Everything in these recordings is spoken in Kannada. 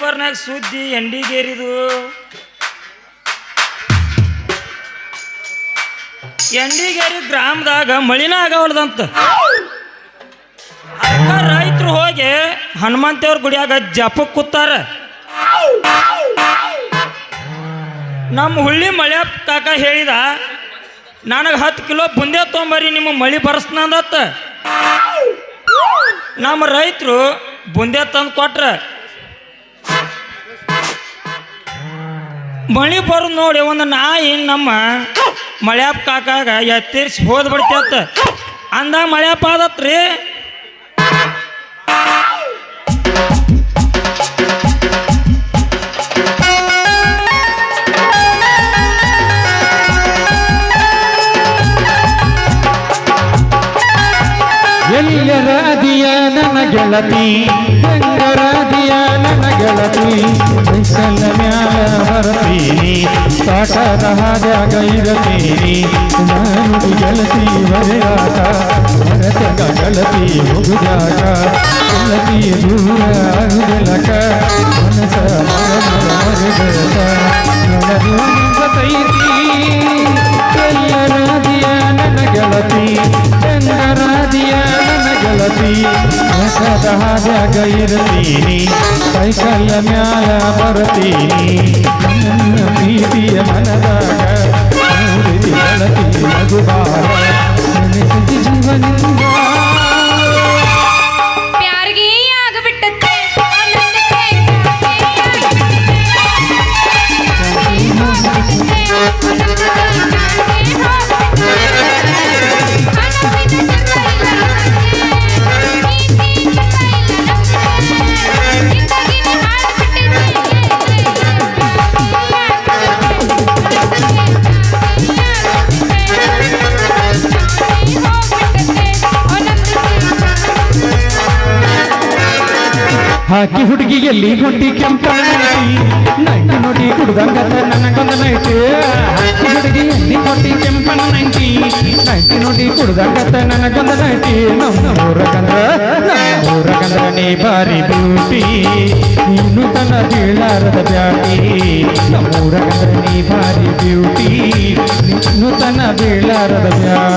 ಪೇಪರ್ನಾಗ ಸುದ್ದಿ ಎಂಡಿಗೇರಿದು ಎಂಡಿಗೇರಿ ಗ್ರಾಮದಾಗ ಮಳಿನ ಆಗವಲ್ದಂತ ರೈತರು ಹೋಗಿ ಹನುಮಂತೇವ್ರ ಗುಡಿಯಾಗ ಜಪಕ್ಕೆ ಕೂತಾರ. ನಮ್ಮ ಹುಳ್ಳಿ ಮಳೆ ಕಾಕ ಹೇಳಿದ, ನನಗೆ ಹತ್ತು ಕಿಲೋ ಬುಂದೆ ತೊಂಬರಿ, ನಿಮ್ಮ ಮಳಿ ಬರ್ಸ್ನಂದತ್ತ ನಮ್ಮ ರೈತರು ಬುಂದೆ ತಂದು ಕೊಟ್ರ. ಮಳಿ ನೋಡಿ ಒಂದು ನಾಯಿ ನಮ್ಮ ಮಳ್ಯಾಪ್ ಕಾಕಾಗ ಎತ್ತಿರ್ಸಿ ಹೋದ್ ಅಂದ ಅಂದಾಗ ಆದತ್ರಿ ಗೆಳತಿ ಹೆಂಗರಾದಿಯ ನನ್ನ ಗೆಳತಿ ಬಿಸಲ ಮ್ಯಾಲ ಬರತೀನಿ ಕಾಟದ ಹಾದ್ಯಾಗ ಇರತೀನಿ ನಾನು ಗೆಳತಿ ಬರೆಯಾಟ ಮರತಗ ಗೆಳತಿ ಹೋಗುದಾಗ ಗೆಳತಿ ದೂರ ಆಗುದಲಕ ಮನಸ ಮರಗಳ ನನಗೂ ನನ್ನ ಗೆಳತಿ ಹೆಂಗರಾದಿಯ ನನ್ನ ಗೆಳತಿ ಹೊಸದ ಹಾದ್ಯಾಗ ಇರ್ತೀನಿ ಸೈಕಲ್ ಮ್ಯಾಲ ಬರ್ತೀನಿ ನನ್ನ ಪ್ರೀತಿಯ ಮನದಾಗ ಮೂಡಿದ ಗೆಳತಿ ನಗುಬಾರ ನೆನೆಸಿದ ಜೀವನಿಂದ ಹಾಕಿ ಹುಡುಗಿಯಲ್ಲಿ ಎಲ್ಲಿ ಹೊಂಟಿ ಕೆಂಪ ನೈಟಿ ನೋಡಿ ಕುಡ್ದಂಗದ ನನಗೊಂದು ನೈಟಿ ಹಾಕಿ ಹುಡುಗಿ ಎಲ್ಲಿ ಹೊಂಟಿ ಕೆಂಪನ ನೈಟಿ ನೋಡಿ ಕುಡ್ದಂಗದ ನನಗೊಂದು ನೈಟಿ ನಮ್ಮ ಊರಗಂದ್ರ ನಮ್ಮ ಊರಗಂದ್ರ ನೀ ಬಾರಿ ಬ್ಯೂಟಿ ನೀನು ತನ ಬೀಳಾರದ ಬ್ಯಾಟಿ. ನಮ್ಮ ಊರಗಂದ್ರ ನೀ ಬಾರಿ ಬ್ಯೂಟಿ ನೀನು ತನ ಬೀಳಾರದ ಬ್ಯಾಟಿ.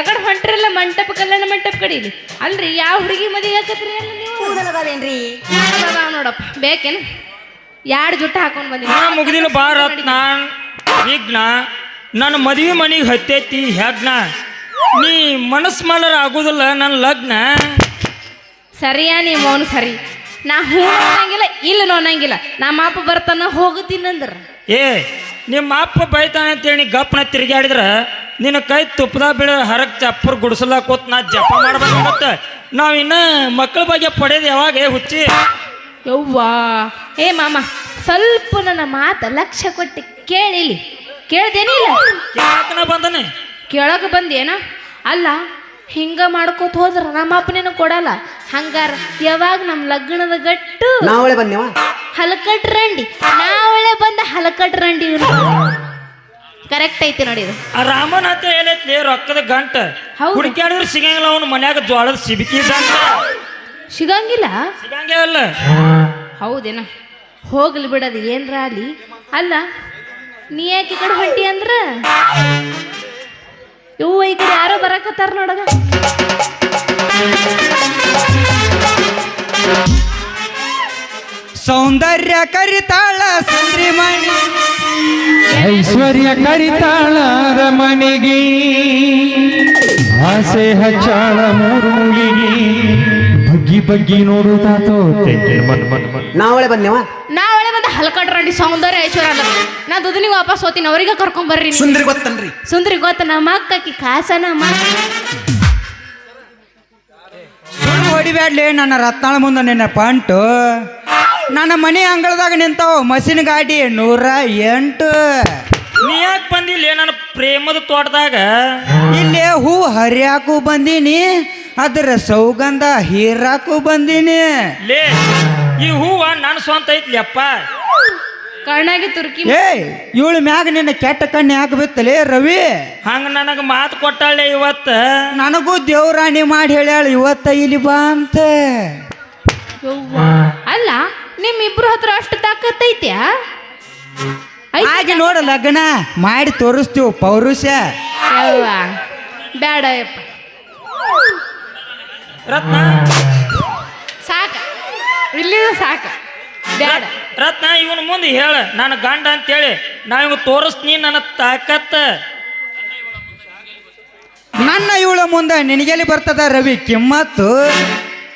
ಯಾಕಡೆ ಹೊಂಟ್ರಲ್ಲ ಮಂಟಪ ಕಲ್ಯಾಣ ಮಂಟಪ ಕಡೀಲಿ. ಅಲ್ರಿ ಯಾವ ಹುಡುಗಿ ಮದುವೆ ಹಾಕತ್ರಿ ಅಲ್ಲ ನೀವು? ಕೂದಲದಾವೇನ್ರಿ ನೋಡಪ್ಪ ಬೇಕೇನು? ಎರಡು ಜುಟ್ಟ ಹಾಕೊಂಡು ಬಂದಿ? ನಾ ಮುಗ್ದಿನ ಬಾ ರತ್ನ ವಿಘ್ನ. ನನ್ನ ಮದುವೆ ಮನೆಗೆ ಹತ್ತೈತಿ ಹೆಗ್ನ. ನೀ ಮನಸ್ಸು ಮಾಡರ ಆಗುದಿಲ್ಲ ನನ್ನ ಲಗ್ನ. ಸರಿಯಾ ನೀ ಮೌನ್ ಸರಿ. ನಾ ಹೂ ಅನ್ನಂಗಿಲ್ಲ ಇಲ್ಲ ನೋ ಅನ್ನಂಗಿಲ್ಲ. ನಮ್ಮ ಅಪ್ಪ ಬರ್ತಾನ ಹೋಗುತ್ತೀನಂದ್ರ ಏ ನಿಮ್ಮ ಅಪ್ಪ ಬೈತಾನೆ ಅಂತೇಳಿ ಗಪ್ಪನ ತಿರುಗಾಡಿದ್ರ ನಿನ್ನ ಕೈ ತುಪ್ಪದ ಬೀಳ ಹರಕ್ ಚಪ್ಪರ್ ಗುಡಿಸಲ ಕೂತ್ ನಾ ಜಪ ಮಾಡ್ಬೇಕಾಗತ್ತೆ ನಾವು ಇನ್ನ ಮಕ್ಕಳ ಬಗ್ಗೆ ಪಡೆಯೋದು ಯಾವಾಗ ಏ ಹುಚ್ಚಿ? ಯವ್ವಾ. ಏ ಮಾಮ ಸ್ವಲ್ಪ ನನ್ನ ಮಾತು ಲಕ್ಷ ಕೊಟ್ಟು ಕೇಳಿಲಿ. ಕೇಳ್ದೇನಿಲ್ಲ? ಯಾಕನ ಬಂದನೆ? ಕೇಳಕ್ಕೆ ಬಂದೇನ? ಅಲ್ಲ ಹಿಂಗ ಮಾಡ್ಕೋತ ಹೋದ್ರ ನಮ್ಮ ಅಪ್ಪನೇನು ಕೊಡಲ್ಲ. ಹಂಗಾರ ಯಾವಾಗ ನಮ್ಮ ಲಗ್ನದ ಗಟ್ಟು ನಾವಳೆ ಬಂದೇವ? ಹಲಕಟ್ ರಂಡಿ. ನಾವಳೆ ಬಂದ ಹಲಕಟ್ ರಂಡಿ ಕರೆಕ್ಟ್ ಐತಿ ನೋಡಿ ಇದು. ಆ ರಾಮನ್ ಅಂತ ಹೇಳೈತಿ ರೊಕ್ಕದ ಗಂಟ? ಹೌದು. ಹುಡುಕ್ಯಾಡಿದ್ರೆ ಸಿಗಂಗಿಲ್ಲ ಅವನು ಮನ್ಯಾಗ ಜ್ವಾಳದ ಸಿಬಿಕಿ ಸಿಗಂಗಿಲ್ಲ? ಸಿಗಂಗೇ ಅಲ್ಲ ಹೌದೇನ? ಹೋಗ್ಲಿ ಬಿಡದು ಏನ್ರ ಅಲ್ಲಿ. ಅಲ್ಲ ನೀ ಯಾಕೆ ಈ ಕಡೆ ಹೊಂಟಿ ಅಂದ್ರ? ಇವು ಈಗ ಯಾರೋ ಬರಕತ್ತಾರ ನೋಡಗ. ಸೌಂದರ್ಯ ಕರಿತಾಳ ಸಂದ್ರಿ ಮಣಿ. ಐಶ್ವರ್ಯ ಕರಿತಾಳ ರಮಣಿಗೆ. ಆಸೆ ಹಚ್ಚಾಳ ಮೂರು ಮೂಲಿಗೆ ಬಗ್ಗಿ ಬಗ್ಗಿ ನೋಡುತ್ತಾತೋ ತೆಂಗಿನ ಮನ್ ಮನ್ ಮನ್ ನಾವಳೆ ಬಂದೇವ ಕಟ್ರಡಿ ಸೌಂದರ್ಯ ಐಶ್ವರ ಅಲ್ಲ ನಾ ದುದನಿಗೆ ವಾಪಸ್ ಹೋಗ್ತೀನಿ ಅವರಿಗೆ ಕರ್ಕೊಂಡ್ ಬರ್ರಿ ಸುಂದರಿ ಸುಂದ್ರಿ ಗೊತ್ತನ್ರಿ. ಸುಂದರಿ ಗೊತ್ತ ನಮ್ಮ ಅಕ್ಕಿ ಕಾಸ ನಮ್ಮ ಸುಳ್ಳು ಹೊಡಿಬ್ಯಾಡ್ಲಿ ನನ್ನ ರತ್ನಾಳ ಮುಂದೆ ನಿನ್ನ ಪಂಟು. ನನ್ನ ಮನೆ ಅಂಗಳದಾಗ ನಿಂತಾವ ಮಸಿನ ಗಾಡಿ ನೂರ ಎಂಟು. ನೀ ಯಾಕೆ ಬಂದಿಲ್ಲ? ನನ್ನ ಪ್ರೇಮದ ತೋಟದಾಗ. ಇಲ್ಲಿ ಹೂ ಹರಿಯಾಕು ಬಂದೀನಿ ಅದರ ಸೌಗಂಧ ಹೀರಾಕು ಬಂದೀನಿ. ಲೇ ಈ ಹೂವ ನನ್ನ ಸ್ವಂತ ಐತ್ಲಿಯಪ್ಪ. ಕಣ್ಣಾಗಿ ತುರ್ಕಿ ಏ ಇವಳ ಮ್ಯಾಗ ನಿನ್ನ ಕೆಟ್ಟ ಕಣ್ಣು ಯಾಕೆ ಬಿತ್ತಲೇ ರವಿ? ಹಂಗ ನನಗೆ ಮಾತು ಕೊಟ್ಟಾಳೆ ಇವತ್ತ. ನನಗೂ ದೇವ್ರಾಣಿ ಮಾಡಿ ಹೇಳ್ಯಾಳ ಇವತ್ತ ಇಲ್ಲಿ ಬಾ ಅಂತ. ಯವ್ವ. ಅಲ್ಲ ನಿಮ್ಮಿಬ್ರು ಹತ್ರ ಅಷ್ಟು ತಾಕತ್ತೈತ್ಯಾ ಐತ್ ಹಾಗೆ ನೋಡ ಲಗ್ನ ಮಾಡಿ ತೋರಿಸ್ತೀವಿ ಪೌರುಷ. ಯವ್ವ ಬೇಡ ಯಪ್ಪ ರತ್ನ. ಸಾಕ. ಇಲ್ಲಿದು ಸಾಕ. ಬ್ಯಾಡ. ರತ್ನ ಇವನ್ ಮುಂದೆ ಹೇಳ. ನಾನು ಗಂಡ ಅಂತೇಳಿ ನಾ ಇವ್ ತೋರಿಸ್ತೀನಿ ನನ್ನ ತಾಕತ್ತ. ನನ್ನ ಇವಳ ಮುಂದೆ ನಿನಗೆಲ್ಲಿ ಬರ್ತದ ರವಿ? ಕಿಮ್ಮತ್ತು.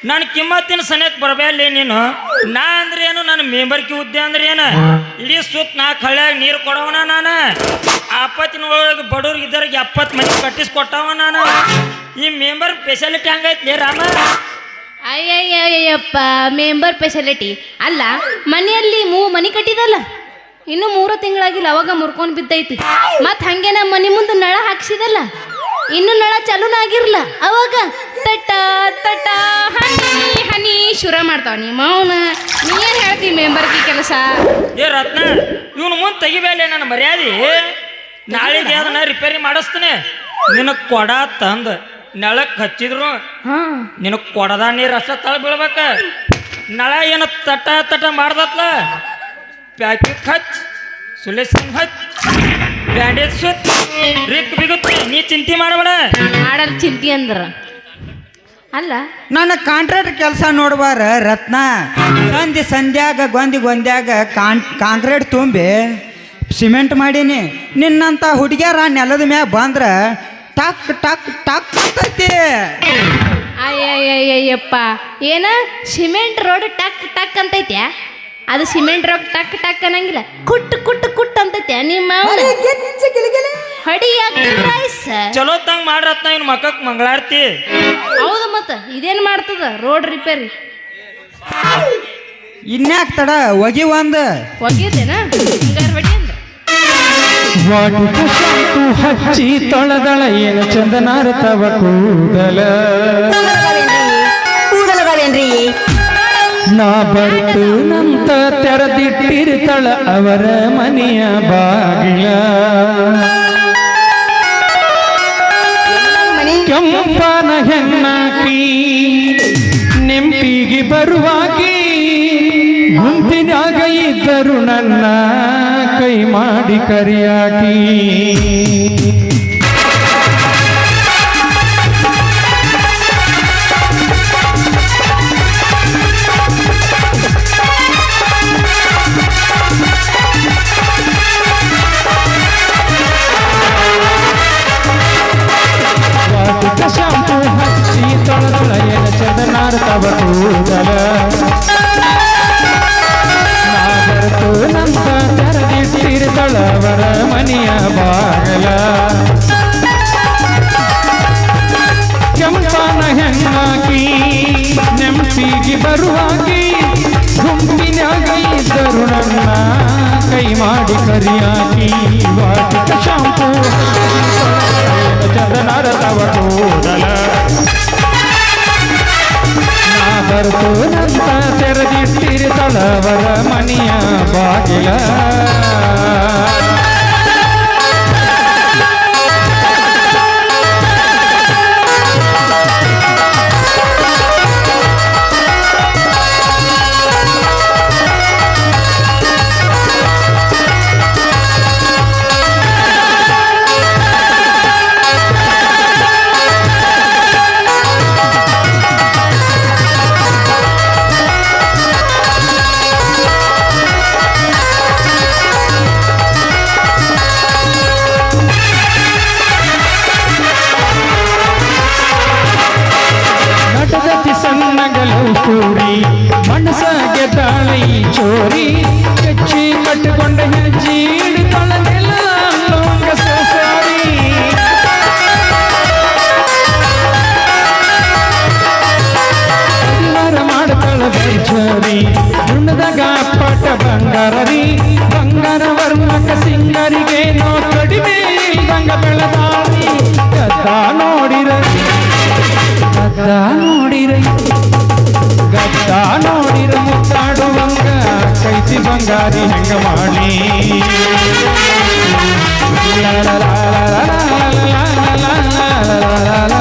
ನನ್ನ ಕಿಮ್ಮತ್ತಿನ ಸನೇಕ್ ಬರಬೇಲಿ ನೀನು. ನಾ ಅಂದ್ರೆ ಏನು ನನ್ನ ಮೇಂಬರ್ಕಿ ಹುದ್ದೆ ಅಂದ್ರೆ ಏನು ಇಡೀ ಸುತ್ತ ನಾ ಹಳ್ಳ್ಯಾಗ ನೀರು ಕೊಡವನ ನಾನು. ಆಪತ್ತಿನ ಒಳಗೆ ಬಡವ್ರಿಗೆ ಇದ್ದವ್ರಿಗೆ ಎಪ್ಪತ್ತು ಮನೆ ಕಟ್ಟಿಸ್ಕೊಟ್ಟವ ನಾನು. ಈ ಮೆಂಬರ್ ಸ್ಪೆಷಾಲಿಟಿ ಹಂಗೈತಿ ರಾಮ? ಅಯ್ಯಯ್ಯಯ್ಯಪ್ಪ ಮೆಂಬರ್ ಸ್ಪೆಷಾಲಿಟಿ ಅಲ್ಲ, ಮನೆಯಲ್ಲಿ ಮೂ ಮನಿ ಕಟ್ಟಿದಲ್ಲ? ಇನ್ನು ಮೂರು ತಿಂಗಳಾಗಿಲ್ಲ ಅವಾಗ ಮುರ್ಕೊಂಡು ಬಿದ್ದೈತಿ. ಮತ್ ಹಂಗೆ ನಮ್ಮ ಮನೆ ಮುಂದೆ ನಳ ಹಾಕ್ಸಿದಲ್ಲ? ಇನ್ನು ನಳ ಚಾಲೂನ ಆಗಿರ್ಲ. ಅವಾಗ ತಟ ತಟ, ಹನಿ ಹನಿ ಶುರು ಮಾಡ್ತಾವ ನೀ ಮೌನ. ನೀ ಏನ್ ಹೇಳ್ತಿ ಮೆಂಬರ್ಗೆ ಕೆಲಸ? ಏ ರತ್ನ, ಇವನು ಮುಂದೆ ತೆಗಿಬೇಲೆ ನನ್ನ ಮರ್ಯಾದೆ. ನಾಳೆಗೆ ಅದನ್ನ ರಿಪೇರಿ ಮಾಡಿಸ್ತೀನಿ. ನಿನಗೆ ಕೊಡ ತಂದ. ನೆಲಕ್ಕೆ ಹಚ್ಚಿದ್ರು. ಹಾ. ನಿನಗೆ ಕೊಡದ ನೀರು ರಸ ತಳ ಬೀಳ್ಬೇಕ? ನಳ ಏನು ತಟ ತಟ ಮಾಡ್ದತ್ಲ? ಪ್ಯಾಕಿಕ್ ಹಚ್ ಸುಲೇಸಿಂಗ್ ಹಚ್ ಬ್ಯಾಂಡೇಜ್ ಸುತ್ ರಿಕ್ ಬಿಗುತ್ತೆ ನೀ ಚಿಂತೆ ಮಾಡಬೇಡ. ಮಾಡಲ್ ಚಿಂತೆ ಅಂದ್ರ. ಅಲ್ಲ. ನನ್ನ ಕಾಂಟ್ರಾಕ್ಟ್ ಕೆಲಸ ನೋಡ್ಬಾರ ರತ್ನ. ಸಂಧಿ ಸಂಧ್ಯಾಗ ಗೊಂದಿ ಗೊಂದ್ಯಾಗ ಕಾನ್ ಕಾಂಕ್ರೀಟ್ ತುಂಬಿ ಸಿಮೆಂಟ್ ಮಾಡೀನಿ. ನಿನ್ನಂತ ಹುಡುಗ್ಯಾರ ನೆಲದ ಮ್ಯಾಗ ಬಂದ್ರ ಟಕ್ ಟಕ್ ಟಕ್ ಅಂತೈತಿ. ಅಯ್ಯಯ್ಯಯ್ಯಪ್ಪ ಏನ? ಸಿಮೆಂಟ್ ರೋಡ್ ಟಕ್ ಟಕ್ ಅಂತೈತ್ಯಾ? ಅದು ಸಿಮೆಂಟ್ ರೋಡ್ ಟಕ್ ಟಕ್ ಅನ್ನಂಗಿಲ್ಲ. ಕುಟ್ ಕುಟ್ ಕುಟ್ ಅಂತೈತ್ಯಾ ನಿಮ್ಮ ಹಡಿ ರೈಸ್ ಚಲೋ ತಂಗ್ ಮಾಡ್ರತ್ನ ಇನ್ ಮಕ್ಕಕ್ ಮಂಗಳಾರ್ತಿ. ಹೌದು ಮತ್ತ ಇದೇನ್ ಮಾಡ್ತದ? ರೋಡ್ ರಿಪೇರಿ ಇನ್ಯಾಕ್ ತಡ ಒಗಿ ಒಂದ್. ಒಗಿದೇನಾ? ಹಿಂಗಾರ ಹೊಡಿ ಅಂದ್ರ. ವಾಟಿಕ ಶಾಂಪು ಹಚ್ಚಿ ತೊಳೆದಳ ಏನು ಚಂದನಾರ ತವ ಕೂದಲ ನಾ ಬರ್ತು ನಂತ ತೆರೆದಿಟ್ಟಿರ್ತಾಳ ಅವರ ಮನೆಯ ಬಾಗಿಲ. ಕೆಂಪನ ಹೆಣ್ಣಾಕಿ ನೆಂಪಿಗೆ ಬರುವಾಗಿ ಗುಂಪಿನಾಗ ಇದ್ದರು ನನ್ನ ಮಾಡಿ ಕರಿಯಾಕಿ. ಬರುವಾಗಿ ಗುಂಪಿನಾಗ ಇದ್ದರು ನನ್ನ ಕೈ ಮಾಡಿ ಕರಿಯಾಕಿ ವಾಟಿಕ ಶಾಂಪು. ಚಂದನರ ತವರೋದಲ ಕೂದಲ ನಾಗರ್ತು ನಂತ ತೆರೆದಿಟ್ಟಿರ್ತಾಳವರ ಮನೆಯ ಬಾಗಿಲ. ಆಗಲು ಕೂಡಿ ಮನಸಾಗೆ ತಾಳಿ ಚೋರಿ ಕಚ್ಚಿ ಕಟ್ಟಿಕೊಂಡ ಹೆಜ್ಜಿ சிங்காரி ரங்கமாணி la la la la la la la la la la